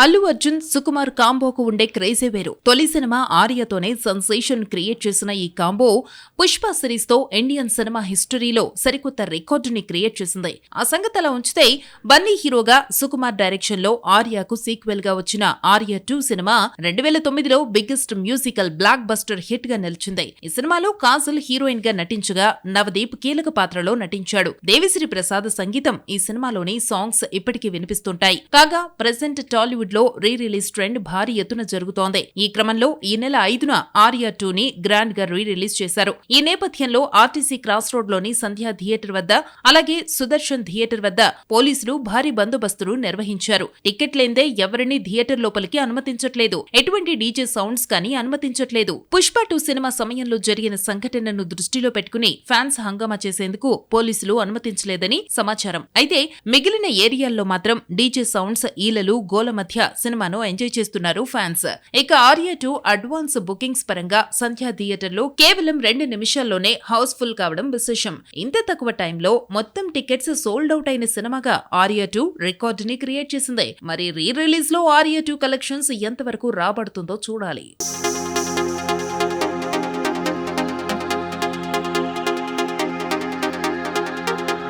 అల్లు అర్జున్ సుకుమార్ కాంబోకు ఉండే క్రేజే వేరు. తొలి సినిమా ఆర్యతోనే సెన్సేషన్ క్రియేట్ చేసిన ఈ కాంబో పుష్ప సిరీస్తో ఇండియన్ సినిమా హిస్టరీలో సరికొత్త రికార్డుని క్రియేట్ చేసింది. ఆ సంగతి అలా ఉంచితే బన్నీ హీరోగా సుకుమార్ డైరెక్షన్లో ఆర్యకు సీక్వెల్గా వచ్చిన ఆర్య టూ సినిమా రెండు వేల తొమ్మిదిలో బిగ్గెస్ట్ మ్యూజికల్ బ్లాక్ బస్టర్ హిట్గా నిలిచింది. ఈ సినిమాలో కాజల్ హీరోయిన్గా నటించగా నవదీప్ కీలక పాత్రలో నటించాడు. దేవిశ్రీ ప్రసాద్ సంగీతం ఈ సినిమాలోని సాంగ్స్ ఇప్పటికీ వినిపిస్తుంటాయి. కాగా ప్రెసెంట్ టాలీవుడ్ లో రీ రిలీజ్ ట్రెండ్ భారీ ఎత్తున జరుగుతోంది. ఈ క్రమంలో ఈ నెల ఐదున ఆర్యా టూ ని గ్రాండ్గా రీ రిలీజ్ చేశారు. ఈ నేపథ్యంలో ఆర్టీసీ క్రాస్ రోడ్లోని సంధ్యా థియేటర్ వద్ద అలాగే సుదర్శన్ థియేటర్ వద్ద పోలీసులు భారీ బందోబస్తులు నిర్వహించారు. టికెట్ లేందే ఎవరిని థియేటర్ లోపలికి అనుమతించట్లేదు. ఎటువంటి డీజే సౌండ్స్ కానీ అనుమతించట్లేదు. పుష్ప టూ సినిమా సమయంలో జరిగిన సంఘటనను దృష్టిలో పెట్టుకుని ఫ్యాన్స్ హంగామా చేసేందుకు పోలీసులు అనుమతించలేదని సమాచారం. అయితే మిగిలిన ఏరియాల్లో మాత్రం డీజే సౌండ్స్ ఈలలు గోల మధ్య సినిమాను ఎంజాయ్ చేస్తున్నారు ఫ్యాన్స్. ఇక ఆర్య టూ అడ్వాన్స్ బుకింగ్స్ పరంగా సంధ్యా థియేటర్లో కేవలం రెండు నిమిషాల్లోనే హౌస్ ఫుల్ కావడం విశేషం. ఇంత తక్కువ టైంలో మొత్తం టికెట్స్ సోల్డ్ అవుట్ అయిన సినిమాగా ఆర్య టూ రికార్డుని క్రియేట్ చేసింది. మరి రీ రిలీజ్లో ఆర్య టూ కలెక్షన్స్ ఎంతవరకు రాబడుతుందో చూడాలి.